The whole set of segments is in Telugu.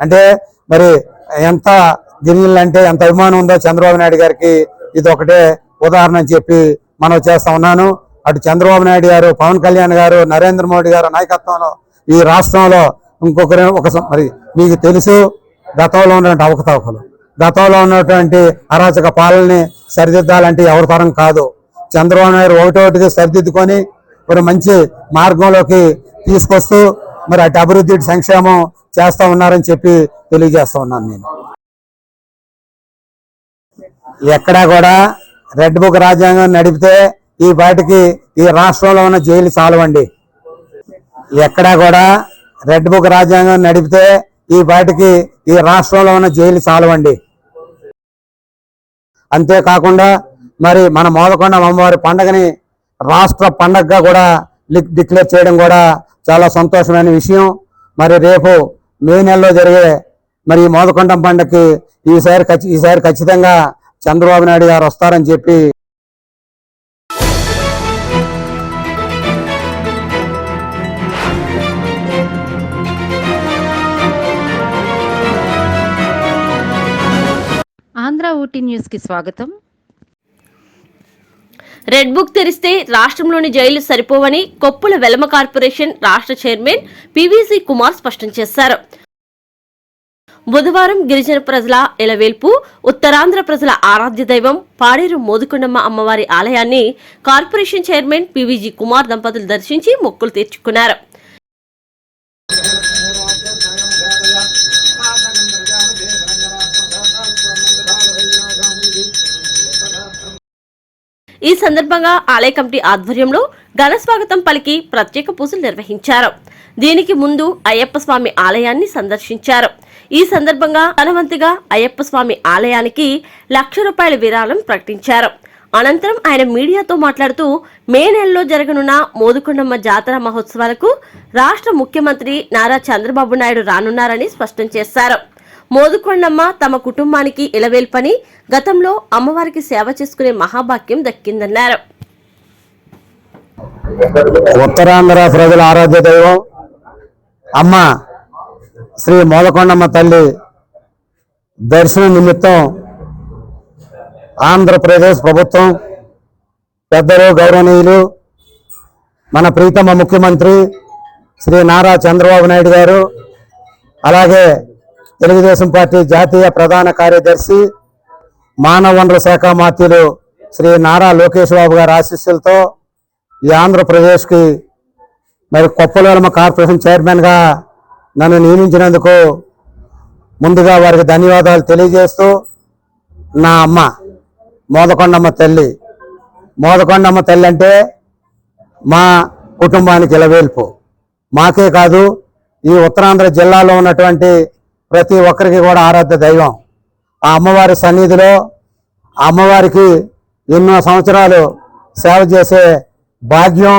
అంటే మరి ఎంత గిరిజనులంటే ఎంత అభిమానం ఉందో చంద్రబాబు నాయుడు గారికి ఇది ఒకటే ఉదాహరణ అని చెప్పి మనం చేస్తా ఉన్నాను. అటు చంద్రబాబు నాయుడు గారు పవన్ కళ్యాణ్ గారు నరేంద్ర మోడీ గారు నాయకత్వంలో ఈ రాష్ట్రంలో ఇంకొకరు ఒక మరి మీకు తెలుసు గతంలో ఉన్నటువంటి అవకతవకలు. గతంలో ఉన్నటువంటి అరాచక పాలనని సరిదిద్దాలంటే ఎవరి తరం కాదు. చంద్రబాబు నాయుడు ఒకటొకటిగా సరిదిద్దుకొని మరి మంచి మార్గంలోకి తీసుకొస్తూ మరి అటు అభివృద్ధి సంక్షేమం చేస్తా ఉన్నారని చెప్పి తెలియజేస్తా ఉన్నాను నేను. ఎక్కడా కూడా రెడ్ బుక్ రాజ్యాంగం నడిపితే ఈ బయటకి ఈ రాష్ట్రంలో ఉన్న జైలు చాలవండి. ఎక్కడా కూడా రెడ్ బుక్ రాజ్యాంగం నడిపితే ఈ బయటకి ఈ రాష్ట్రంలో ఉన్న జైలు చాలవండి. అంతేకాకుండా మరి మన మోదకొండ అమ్మవారి పండగని రాష్ట్ర పండగగా కూడా డిక్లేర్ చేయడం కూడా చాలా సంతోషమైన విషయం. మరి రేపు మే నెలలో జరిగే మరి మోదకొండం పండగకి ఈసారి ఖచ్చి- ఈసారి ఖచ్చితంగా చంద్రబాబు నాయుడు గారు వస్తారని చెప్పి ఆంధ్ర ఊటీ న్యూస్కి స్వాగతం. రెడ్ బుక్ తెరిస్తే రాష్ట్రంలోని జైలు సరిపోవని కొప్పుల వెలమ కార్పొరేషన్ రాష్ట్ర chairman P V C Kumar స్పష్టం చేశారు. బుధవారం గిరిజన ప్రజల ఎలవేల్పు ఉత్తరాంధ్ర ప్రజల ఆరాధ్య దైవం పాడేరు మోదుకొండమ్మ అమ్మవారి ఆలయాన్ని కార్పొరేషన్ చైర్మన్ పివిజి కుమార్ దంపతులు దర్శించి మొక్కులు తీర్చుకున్నారు. ఈ సందర్భంగా ఆలయ కమిటీ ఆధ్వర్యంలో ఘన స్వాగతం పలికి ప్రత్యేక పూజలు నిర్వహించారు. దీనికి ముందు అయ్యప్ప స్వామి ఆలయాన్ని సందర్శించారు. ఈ సందర్భంగా ధనవంతిగా అయ్యప్ప స్వామి ఆలయానికి లక్ష రూపాయల విరాళం ప్రకటించారు. అనంతరం ఆయన మీడియాతో మాట్లాడుతూ మే నెలలో జరగనున్న మోదుకొండమ్మ జాతర మహోత్సవాలకు రాష్ట్ర ముఖ్యమంత్రి నారా చంద్రబాబు నాయుడు రానున్నారని స్పష్టం చేశారు. మోదుకొండమ్మ తమ కుటుంబానికి ఇలవేల్పని గతంలో అమ్మవారికి సేవ చేసుకునే మహాభాగ్యం దక్కిందన్నారు. ఉత్తరాంధ్ర ప్రజల ఆరాధ్య దైవం అమ్మ శ్రీ మోదకొండమ్మ తల్లి దర్శన నిమిత్తం ఆంధ్రప్రదేశ్ ప్రభుత్వం పెద్దలు గౌరవనీయులు మన ప్రీతమ ముఖ్యమంత్రి శ్రీ నారా చంద్రబాబు నాయుడు గారు అలాగే తెలుగుదేశం పార్టీ జాతీయ ప్రధాన కార్యదర్శి మానవ వనరుల శాఖ మాత్యులు శ్రీ నారా లోకేష్ బాబు గారి ఆశీస్సులతో ఈ ఆంధ్రప్రదేశ్కి మరి కొప్పలవలమ కార్పొరేషన్ చైర్మన్గా నన్ను నియమించినందుకు ముందుగా వారికి ధన్యవాదాలు తెలియజేస్తూ నా అమ్మ మోదకొండమ్మ తల్లి. మోదకొండమ్మ తల్లి అంటే మా కుటుంబానికి ఇలవేల్పు. మాకే కాదు ఈ ఉత్తరాంధ్ర జిల్లాలో ఉన్నటువంటి ప్రతి ఒక్కరికి కూడా ఆరాధ్య దైవం. ఆ అమ్మవారి సన్నిధిలో ఆ అమ్మవారికి ఎన్నో సంవత్సరాలు సేవ చేసే భాగ్యం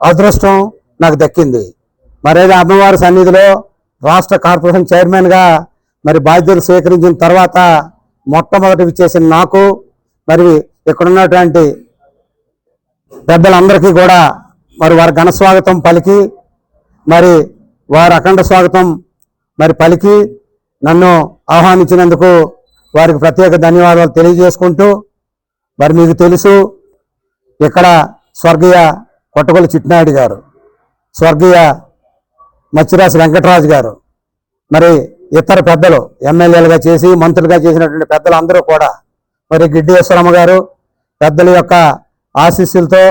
అదృష్టం నాకు దక్కింది. మరేదో అమ్మవారి సన్నిధిలో రాష్ట్ర కార్పొరేషన్ చైర్మన్గా మరి బాధ్యతలు స్వీకరించిన తర్వాత మొట్టమొదటి విచ్చేసిన నాకు మరి ఇక్కడ ఉన్నటువంటి పెద్దలందరికీ కూడా మరి వారి ఘన స్వాగతం పలికి మరి వారి అఖండ స్వాగతం మరి పలికి నన్ను ఆహ్వానించినందుకు వారికి ప్రత్యేక ధన్యవాదాలు తెలియజేసుకుంటూ మరి మీకు తెలుసు ఇక్కడ స్వర్గీయ కొట్టగొల్లి చిట్నాయుడు గారు స్వర్గీయ మచ్చిరాసి వెంకటరాజు గారు మరి ఇతర పెద్దలు ఎమ్మెల్యేలుగా చేసి మంత్రులుగా చేసినటువంటి పెద్దలు అందరూ కూడా మరి గిడ్డేశ్వరమ్మ గారు పెద్దల యొక్క ఆశీస్సులతో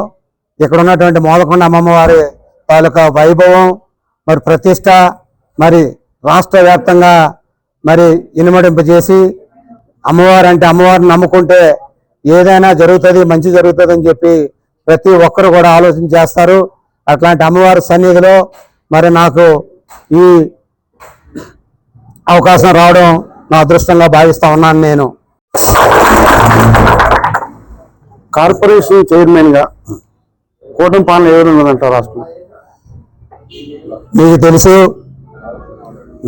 ఇక్కడ ఉన్నటువంటి మోదకొండ వారి తాలూకా వైభవం మరి ప్రతిష్ట మరి రాష్ట్ర వ్యాప్తంగా మరి ఇనుమడింపజేసి అమ్మవారు అంటే అమ్మవారిని నమ్ముకుంటే ఏదైనా జరుగుతుంది మంచి జరుగుతుంది అని చెప్పి ప్రతి ఒక్కరు కూడా ఆలోచన చేస్తారు. అట్లాంటి అమ్మవారి సన్నిధిలో మరి నాకు ఈ అవకాశం రావడం నా అదృష్టంగా భావిస్తా ఉన్నాను నేను. కార్పొరేషన్ చైర్మన్గా కూటమి పాలన ఎవరు ఉన్నదంటారు రాష్ట్రం మీకు తెలుసు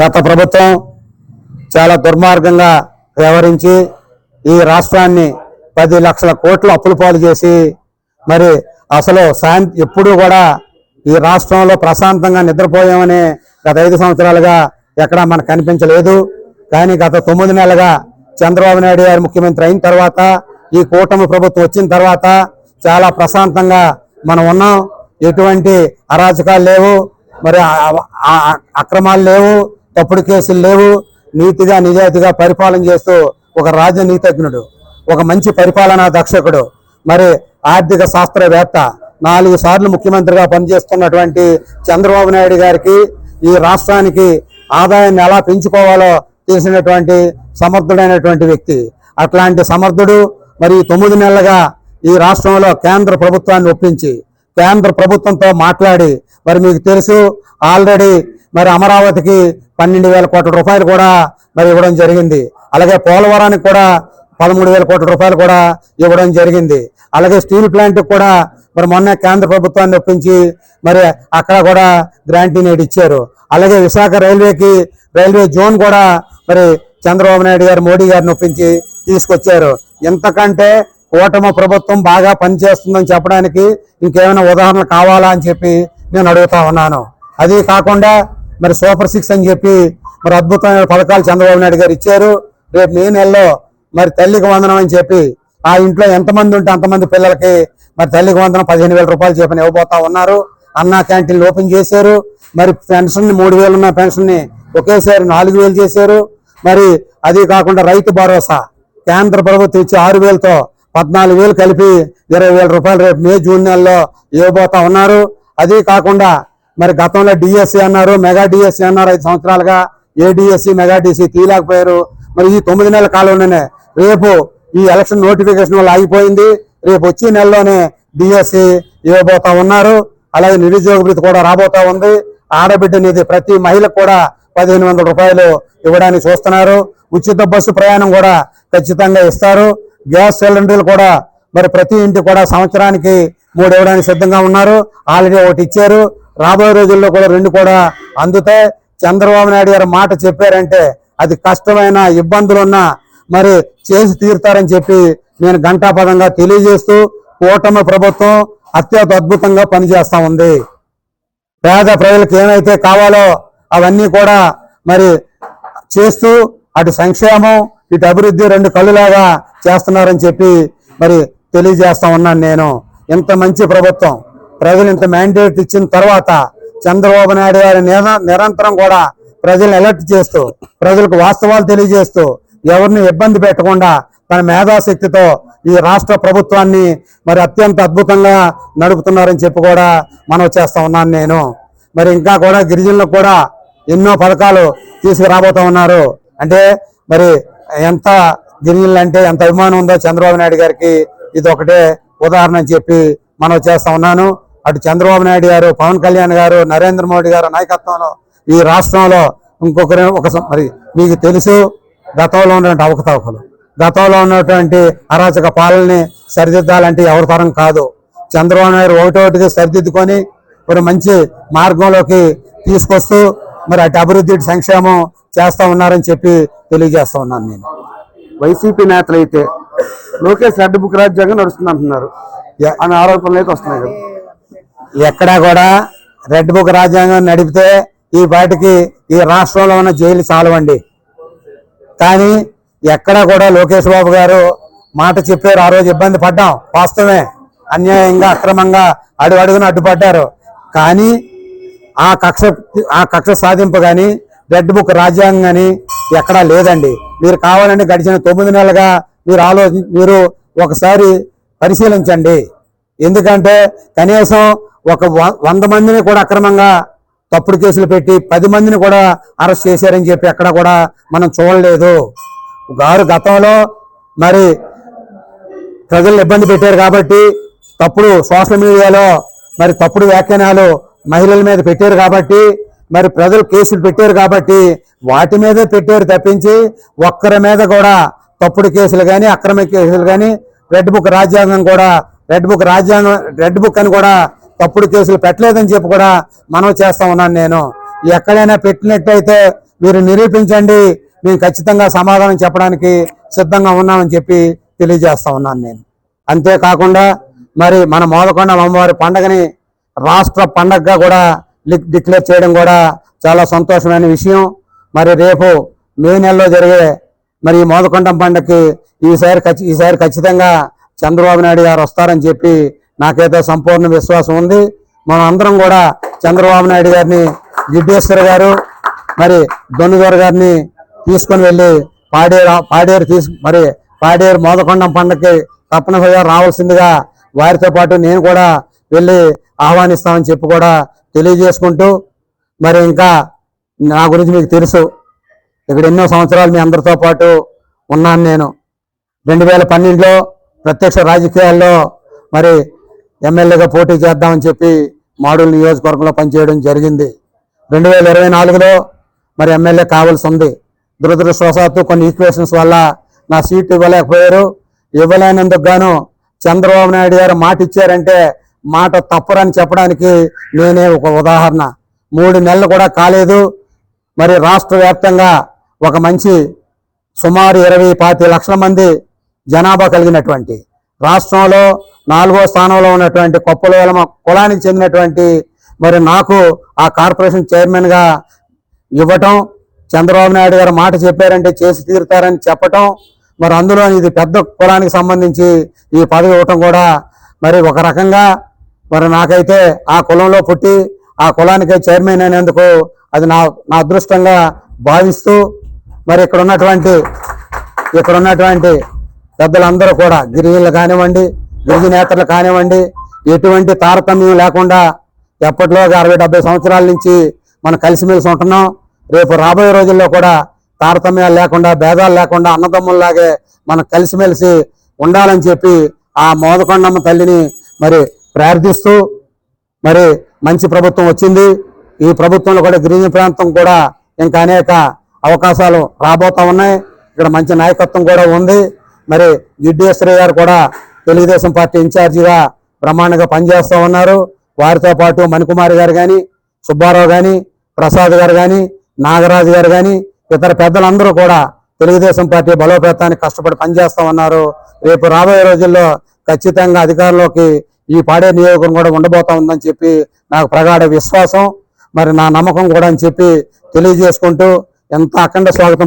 గత ప్రభుత్వం చాలా దుర్మార్గంగా వ్యవహరించి ఈ రాష్ట్రాన్ని పది లక్షల కోట్లు అప్పులు పాలు చేసి మరి అసలు శాంతి ఎప్పుడూ కూడా ఈ రాష్ట్రంలో ప్రశాంతంగా నిద్రపోయామని గత ఐదు సంవత్సరాలుగా ఎక్కడా మనకు కనిపించలేదు. కానీ గత తొమ్మిది నెలలుగా చంద్రబాబు నాయుడు గారు ముఖ్యమంత్రి అయిన తర్వాత ఈ కూటమి ప్రభుత్వం వచ్చిన తర్వాత చాలా ప్రశాంతంగా మనం ఉన్నాం. ఎటువంటి అరాచకాలు లేవు. మరి అక్రమాలు లేవు. తప్పుడు కేసులు లేవు. నీతిగా నిజాయితీగా పరిపాలన చేస్తూ ఒక రాజనీతజ్ఞుడు ఒక మంచి పరిపాలనా దక్షకుడు మరి ఆర్థిక శాస్త్రవేత్త నాలుగు సార్లు ముఖ్యమంత్రిగా పనిచేస్తున్నటువంటి చంద్రబాబు నాయుడు గారికి ఈ రాష్ట్రానికి ఆదాయాన్ని ఎలా పెంచుకోవాలో తెలిసినటువంటి సమర్థుడైనటువంటి వ్యక్తి. అట్లాంటి సమర్థుడు మరి తొమ్మిది నెలలుగా ఈ రాష్ట్రంలో కేంద్ర ప్రభుత్వాన్ని ఒప్పించి కేంద్ర ప్రభుత్వంతో మాట్లాడి మరి మీకు తెలుసు ఆల్రెడీ మరి అమరావతికి పన్నెండు వేల కోట్ల రూపాయలు కూడా మరి ఇవ్వడం జరిగింది. అలాగే పోలవరానికి కూడా పదమూడు వేల కోట్ల రూపాయలు కూడా ఇవ్వడం జరిగింది. అలాగే స్టీల్ ప్లాంట్కి కూడా మరి మొన్న కేంద్ర ప్రభుత్వాన్ని ఒప్పించి మరి అక్కడ కూడా గ్రాంటీ నేడు ఇచ్చారు. అలాగే విశాఖ రైల్వేకి రైల్వే జోన్ కూడా మరి చంద్రబాబు నాయుడు గారు మోడీ గారిని ఒప్పించి తీసుకొచ్చారు. ఎంతకంటే కూటమి ప్రభుత్వం బాగా పనిచేస్తుందని చెప్పడానికి ఇంకేమైనా ఉదాహరణ కావాలా అని చెప్పి నేను అడుగుతా ఉన్నాను. అది కాకుండా మరి సూపర్ సిక్స్ అని చెప్పి మరి అద్భుతమైన పథకాలు చంద్రబాబు నాయుడు గారు ఇచ్చారు. రేపు మే నెలలో మరి తల్లికి వందనం అని చెప్పి ఆ ఇంట్లో ఎంతమంది ఉంటే అంతమంది పిల్లలకి మరి తల్లికి వందనం పదిహేను వేల రూపాయలు చెప్పని ఇవ్వబోతా ఉన్నారు. అన్నా క్యాంటీన్లు ఓపెన్ చేశారు. మరి పెన్షన్ని మూడు వేలు ఉన్న పెన్షన్ని ఒకేసారి నాలుగు వేలు చేశారు. మరి అది కాకుండా రైతు భరోసా కేంద్ర ప్రభుత్వం ఇచ్చి ఆరు వేలతో పద్నాలుగు వేలు కలిపి ఇరవై వేల రూపాయలు రేపు మే జూన్ నెలలో ఇవ్వబోతా ఉన్నారు. అదీ కాకుండా మరి గతంలో డిఎస్సి అన్నారు మెగా డిఎస్సి అన్నారు ఐదు సంవత్సరాలుగా ఏ డిఎస్సి మెగా డిసి తీయలేకపోయారు. మరి ఈ తొమ్మిది నెలల కాలంలోనే రేపు ఈ ఎలక్షన్ నోటిఫికేషన్ వల్ల ఆగిపోయింది. రేపు వచ్చే నెలలోనే డిఎస్సి ఇవ్వబోతా ఉన్నారు. అలాగే నిరుద్యోగ భృతి కూడా రాబోతా ఉంది. ఆడబిడ్డ నిధి ప్రతి మహిళకు కూడా పదిహేను వందల రూపాయలు ఇవ్వడానికి చూస్తున్నారు. ఉచిత బస్సు ప్రయాణం కూడా ఖచ్చితంగా ఇస్తారు. గ్యాస్ సిలిండర్లు కూడా మరి ప్రతి ఇంటికి కూడా సంవత్సరానికి మూడు ఇవ్వడానికి సిద్ధంగా ఉన్నారు. ఆల్రెడీ ఒకటి ఇచ్చారు. రాబోయే రోజుల్లో కూడా రెండు కూడా అందుతాయి. చంద్రబాబు నాయుడు గారు మాట చెప్పారంటే అది కష్టమైన ఇబ్బందులున్నా మరి చేసి తీరుతారని చెప్పి నేను ఘంటాపదంగా తెలియజేస్తూ కూటమి ప్రభుత్వం అత్యంత అద్భుతంగా పనిచేస్తా ఉంది. పేద ప్రజలకు ఏమైతే కావాలో అవన్నీ కూడా మరి చేస్తూ అటు సంక్షేమం ఇటు అభివృద్ధి రెండు కళ్ళులాగా చేస్తున్నారని చెప్పి మరి తెలియజేస్తా ఉన్నాను నేను. ఇంత మంచి ప్రభుత్వం. ప్రజలు ఇంత మ్యాండేట్ ఇచ్చిన తర్వాత చంద్రబాబు నాయుడు గారి నిరంతరం కూడా ప్రజలను అలర్ట్ చేస్తూ ప్రజలకు వాస్తవాలు తెలియజేస్తూ ఎవరిని ఇబ్బంది పెట్టకుండా తన మేధాశక్తితో ఈ రాష్ట్ర ప్రభుత్వాన్ని మరి అత్యంత అద్భుతంగా నడుపుతున్నారని చెప్పి కూడా మనం చేస్తా ఉన్నాను నేను. మరి ఇంకా కూడా గిరిజనులకు కూడా ఎన్నో పథకాలు తీసుకురాబోతా ఉన్నారు. అంటే మరి ఎంత గిరిజనులు అంటే ఎంత అభిమానం ఉందో చంద్రబాబు నాయుడు గారికి ఇది ఒకటే ఉదాహరణ చెప్పి మనం చేస్తా ఉన్నాను. అటు చంద్రబాబు నాయుడు గారు పవన్ కళ్యాణ్ గారు నరేంద్ర మోడీ గారు నాయకత్వంలో ఈ రాష్ట్రంలో ఇంకొకరు ఒక మరి మీకు తెలుసు గతంలో ఉన్నటువంటి అవకతవకలు. గతంలో ఉన్నటువంటి అరాచక పాలనని సరిదిద్దాలంటే ఎవరి తరం కాదు. చంద్రబాబు నాయుడు ఒకటోటికి సరిదిద్దుకొని మరి మంచి మార్గంలోకి తీసుకొస్తూ మరి అటు అభివృద్ధి సంక్షేమం చేస్తా ఉన్నారని చెప్పి తెలియజేస్తా ఉన్నాను నేను. వైసీపీ నేతలు అయితే లోకేష్ రెడ్ బుక్ రాజ్యాంగం నడుస్తుంది అంటున్నారు. అనే ఆరోపణలు అయితే వస్తున్నాయి కదా. ఎక్కడా కూడా రెడ్ బుక్ రాజ్యాంగం నడిపితే ఈ పాటికి ఈ రాష్ట్రంలో ఉన్న జైలు చాలవండి. కానీ ఎక్కడ కూడా లోకేష్ బాబు గారు మాట చెప్పారు ఆ రోజు ఇబ్బంది పడ్డాం. వాస్తవమే. అన్యాయంగా అక్రమంగా అడుగు అడుగున అడ్డుపడ్డారు. కానీ ఆ కక్ష ఆ కక్ష సాధింపు కానీ రెడ్ బుక్ రాజ్యాంగం కానీ ఎక్కడా లేదండి. మీరు కావాలంటే గడిచిన తొమ్మిది నెలలుగా మీరు ఆలోచి మీరు ఒకసారి పరిశీలించండి. ఎందుకంటే కనీసం ఒక వంద మందిని కూడా అక్రమంగా తప్పుడు కేసులు పెట్టి పది మందిని కూడా అరెస్ట్ చేశారని చెప్పి ఎక్కడ కూడా మనం చూడలేదు. గారు గతంలో మరి ప్రజలు ఇబ్బంది పెట్టారు కాబట్టి తప్పుడు సోషల్ మీడియాలో మరి తప్పుడు వ్యాఖ్యానాలు మహిళల మీద పెట్టారు కాబట్టి మరి ప్రజలు కేసులు పెట్టారు కాబట్టి వాటి మీద పెట్టారు తప్పించి ఒక్కరి మీద కూడా తప్పుడు కేసులు కానీ అక్రమ కేసులు కానీ రెడ్ బుక్ రాజ్యాంగం కూడా రెడ్ బుక్ రాజ్యాంగం రెడ్ బుక్ అని కూడా తప్పుడు కేసులు పెట్టలేదని చెప్పి కూడా మనం చేస్తా ఉన్నాను నేను. ఎక్కడైనా పెట్టినట్టయితే మీరు నిరూపించండి మేము ఖచ్చితంగా సమాధానం చెప్పడానికి సిద్ధంగా ఉన్నామని చెప్పి తెలియజేస్తా ఉన్నాను నేను. అంతేకాకుండా మరి మన మోదకొండ అమ్మవారి పండగని రాష్ట్ర పండగగా కూడా డిక్లేర్ చేయడం కూడా చాలా సంతోషమైన విషయం. మరి రేపు మే నెలలో జరిగే మరి ఈ మోదకొండం పండగకి ఈసారి ఖచ్చి- ఈసారి ఖచ్చితంగా చంద్రబాబు నాయుడు గారు వస్తారని చెప్పి నాకైతే సంపూర్ణ విశ్వాసం ఉంది. మనం అందరం కూడా చంద్రబాబు నాయుడు గారిని గిడ్డేశ్వర గారు మరి దొన్నుదొర గారిని తీసుకొని వెళ్ళి పాడేరు పాడేరు తీసు మరి పాడేరు మోదకొండం పండగకి తప్పనిసరిగా రావాల్సిందిగా వారితో పాటు నేను కూడా వెళ్ళి ఆహ్వానిస్తామని చెప్పి కూడా తెలియజేసుకుంటూ మరి ఇంకా నా గురించి మీకు తెలుసు. ఇక్కడ ఎన్నో సంవత్సరాలు మీ అందరితో పాటు ఉన్నాను నేను. రెండు వేల పన్నెండులో ప్రత్యక్ష రాజకీయాల్లో మరి ఎమ్మెల్యేగా పోటీ చేద్దామని చెప్పి మాడూలు నియోజకవర్గంలో పనిచేయడం జరిగింది. రెండు వేల ఇరవై నాలుగులో మరి ఎమ్మెల్యే కావాల్సి ఉంది. దురదృష్టవశాత్తు కొన్ని ఈక్వేషన్స్ వల్ల నా సీట్ ఇవ్వలేకపోయారు. ఇవ్వలేనందుకు గాను చంద్రబాబు నాయుడు గారు మాట ఇచ్చారంటే మాట తప్పరని చెప్పడానికి నేనే ఒక ఉదాహరణ. మూడు నెలలు కూడా కాలేదు. మరి రాష్ట్ర వ్యాప్తంగా ఒక మంచి సుమారు ఇరవై పాతి లక్షల మంది జనాభా కలిగినటువంటి రాష్ట్రంలో నాలుగో స్థానంలో ఉన్నటువంటి కొప్పలవేలమ కులానికి చెందినటువంటి మరి నాకు ఆ కార్పొరేషన్ చైర్మన్గా ఇవ్వటం చంద్రబాబు నాయుడు గారు మాట చెప్పారంటే చేసి తీరుతారని చెప్పటం మరి అందులో ఇది పెద్ద కులానికి సంబంధించి ఈ పదవి ఇవ్వటం కూడా మరి ఒక రకంగా మరి నాకైతే ఆ కులంలో పుట్టి ఆ కులానికి చైర్మన్ అయినందుకు అది నా నా అదృష్టంగా భావిస్తూ మరి ఇక్కడ ఉన్నటువంటి ఇక్కడ ఉన్నటువంటి పెద్దలందరూ కూడా గిరిజనులు కానివ్వండి గిరిజనేతలు కానివ్వండి ఎటువంటి తారతమ్యం లేకుండా ఎప్పటిలో అరవై డెబ్బై సంవత్సరాల నుంచి మనం కలిసిమెలిసి ఉంటున్నాం. రేపు రాబోయే రోజుల్లో కూడా తారతమ్యాలు లేకుండా భేదాలు లేకుండా అన్నదమ్ముల్లాగే మనం కలిసిమెలిసి ఉండాలని చెప్పి ఆ మోదకొండమ్మ తల్లిని మరి ప్రార్థిస్తూ మరి మంచి ప్రభుత్వం వచ్చింది. ఈ ప్రభుత్వంలో కూడా గిరిజన ప్రాంతం కూడా ఇంకా అనేక అవకాశాలు రాబోతా ఉన్నాయి. ఇక్కడ మంచి నాయకత్వం కూడా ఉంది. మరి గిడ్డేశ్వరి గారు కూడా తెలుగుదేశం పార్టీ ఇన్ఛార్జిగా బ్రహ్మాండంగా పనిచేస్తూ ఉన్నారు. వారితో పాటు మణికుమారి గారు కానీ సుబ్బారావు కానీ ప్రసాద్ గారు కానీ నాగరాజు గారు కానీ ఇతర పెద్దలందరూ కూడా తెలుగుదేశం పార్టీ బలోపేతానికి కష్టపడి పనిచేస్తూ ఉన్నారు. రేపు రాబోయే రోజుల్లో ఖచ్చితంగా అధికారంలోకి ఈ పాడే నియోజకవర్గం కూడా ఉండబోతా ఉందని చెప్పి నాకు ప్రగాఢ విశ్వాసం మరి నా నమ్మకం కూడా అని చెప్పి తెలియజేసుకుంటూ ఎంత అఖండ స్వాగతం